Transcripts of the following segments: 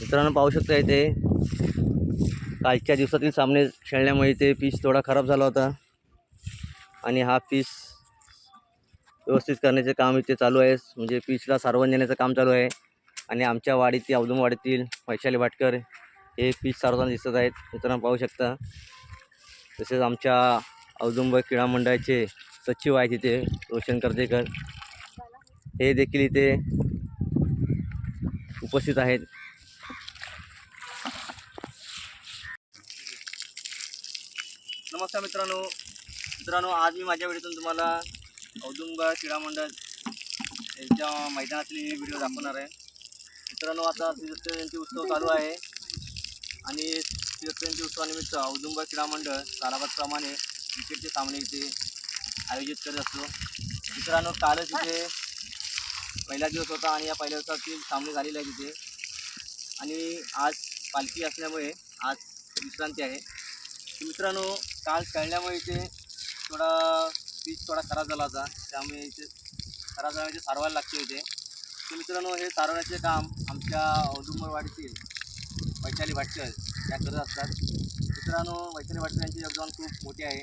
मित्रांनो पाहू शकता इथे कालच्या दिवसातील सामने खेळल्यामुळे इथे पीच थोडा खराब झाला होता. आणि हा पीच व्यवस्थित करण्याचे काम इथे चालू आहे. म्हणजे पीचला सारवण देण्याचं काम चालू आहे. आणि आमच्या वाडीतील औदुमवाडीतील वैशाली भाटकर हे पीच सारवताना दिसत आहेत. मित्रांनो पाहू शकता. तसेच आमच्या औदुंब क्रीडा मंडळाचे सचिव आहेत इथे रोशन कर्जेकर. हे देखील इथे उपस्थित आहेत. नमस्कार मित्रांनो. मित्रांनो आज मी माझ्या व्हिडिओतून तुम्हाला औदुंब क्रीडा मंडळ यांच्या मैदानातली व्हिडिओ दाखवणार आहे. मित्रांनो आता तीर्थ जयंती उत्सव चालू आहे. आणि तीर्थ जयंती उत्सवानिमित्त औदुंब क्रीडा मंडळ क्रिकेटचे सामने इथे आयोजित करत असतो. मित्रांनो कालच इथे पहिला दिवस होता आणि या पहिल्या दिवसातील सामने झालेले आहे तिथे आणि आज पालखी असल्यामुळे आज विश्रांती आहे. मित्रांनो काल खेळल्यामुळे इथे थोडा पीच थोडा खराब झाला होता. त्यामुळे इथे खराब झाल्यामुळे सारवायला लागते इथे. तर मित्रांनो हे सारवण्याचे काम आमच्या औदुंबरवाडीतील वैशाली भाटकर या करत असतात. मित्रांनो वैशाली भाटकर यांचे योगदान खूप मोठे आहे.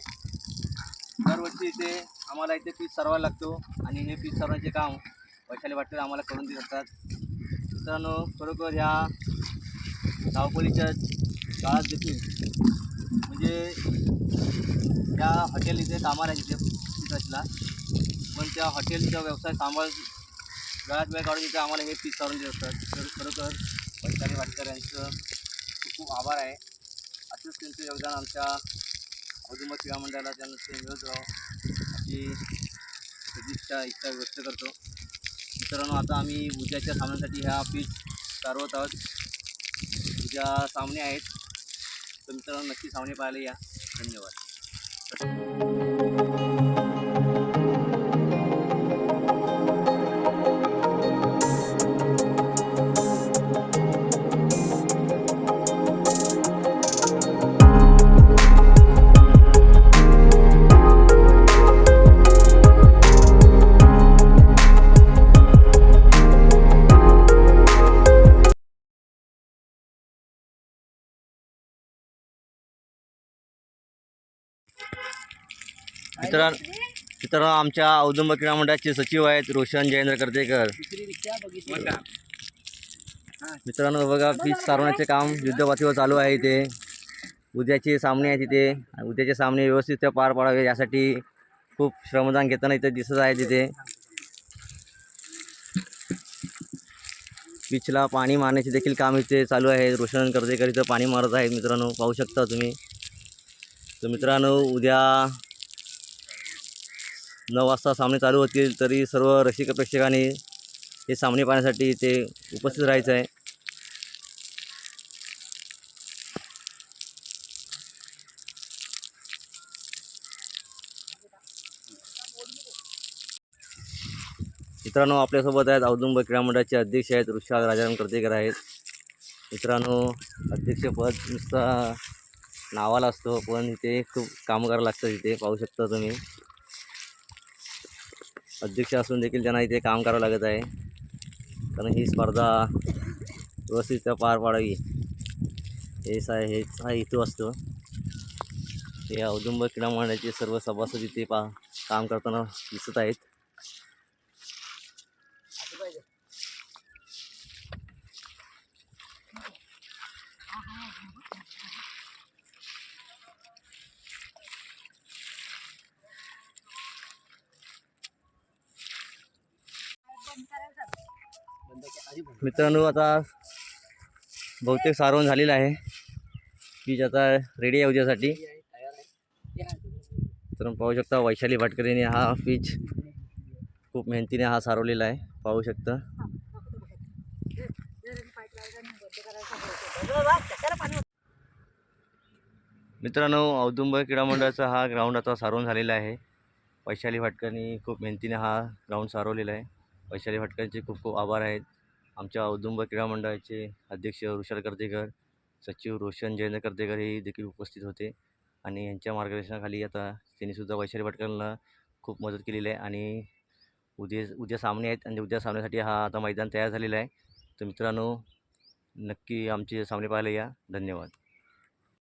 दरवर्षी इथे आम्हाला इथे पीच सरवायला लागतो आणि हे पीच सरवण्याचे काम वैशाली भाटकर आम्हाला करून देत असतात. मित्रांनो खरोखर ह्या धावपळीच्या काळात देखील म्हणजे त्या हॉटेल इथे कामाला आहे तिथे ट्रस्टला पण त्या हॉटेलचा व्यवसाय सांभाळ वेळात वेळ काढून तिथे आम्हाला हे पीस करून देत असतात. तर खरोखर वैशाली वाटकर यांचं खूप खूप आभार आहे. असंच त्यांचं योगदान आमच्या औदुंब क्रीडा मंडळाला त्यांना मिळत राहावं अशी सदिच्छा इच्छा व्यक्त करतो. मित्रांनो आता आम्ही उद्याच्या सामन्यासाठी ह्या पीच चालवत आहोत. उद्या सामने आहेत. तर मित्रांनो नक्की सामने पाहायला या. धन्यवाद. मित्रां मित्रांनो आमच्या औदुंब क्रीडा मंडळाचे सचिव आहेत रोशन जयेंद्र कर्तेकर. मित्रांनो बघा पीच सारवण्याचे काम युद्धपातीवर चालू आहे इथे. उद्याचे सामने आहेत इथे. उद्याचे सामने व्यवस्थित पार पाडावे यासाठी खूप श्रमदान घेताना इथे दिसत आहे तिथे पिचला पाणी मारण्याचे देखील काम इथे चालू आहे. रोशन कर्जेकर इथं पाणी मारत आहेत मित्रांनो पाहू शकता तुम्ही. तर मित्रांनो उद्या नऊ वाजता सामने चालू होतील तरी सर्व रसिक प्रेक्षकांनी हे सामने पाहण्यासाठी इथे उपस्थित राहायचं आहे. मित्रांनो आपल्यासोबत आहेत औदुंब क्रीडा मंडळाचे अध्यक्ष आहेत ऋषाद राजाराम कर्तेकर आहेत. मित्रांनो अध्यक्षपद नुसता नावाला असतो पण इथे खूप काम करावं लागतं इथे पाहू शकता तुम्ही. अध्यक्ष असून देखील त्यांना इथे काम करावं लागत आहे. कारण ही स्पर्धा व्यवस्थित पार पाडावी. हेच आहे हेच हा हेतू असतो. हे औदुंब क्रीडा मंडळाचे सर्व सभासद इथे पा काम करताना दिसत आहेत. मित्रांनो आता बहुतेक सारवण झालेलं आहे. पीच आता रेडी आहे उद्यासाठी. तर पाहू शकता वैशाली भाटकरीने हा पीच खूप मेहनतीने हा सारवलेला आहे. पाहू शकता. मित्रांनो औदुंब क्रीडा मंडळाचा हा ग्राउंड आता सारवून झालेला आहे. वैशाली भाटकरनी खूप मेहनतीने हा ग्राउंड सारवलेला आहे. वैशाली भाटकरचे खूप खूप आभार आहेत. आमच्या औदुंब क्रीडा मंडळाचे अध्यक्ष ऋषाल कर्तेकर सचिव रोशन जयंत कर्तेकर हे देखील उपस्थित होते आणि यांच्या मार्गदर्शनाखाली आता त्यांनीसुद्धा वैशाली भटकरांना खूप मदत केलेली आहे आणि उद्या उद्या सामने आहेत आणि उद्या सामन्यासाठी हा आता मैदान तयार झालेला आहे. तर मित्रांनो नक्की आमचे सामने पाहायला या. धन्यवाद.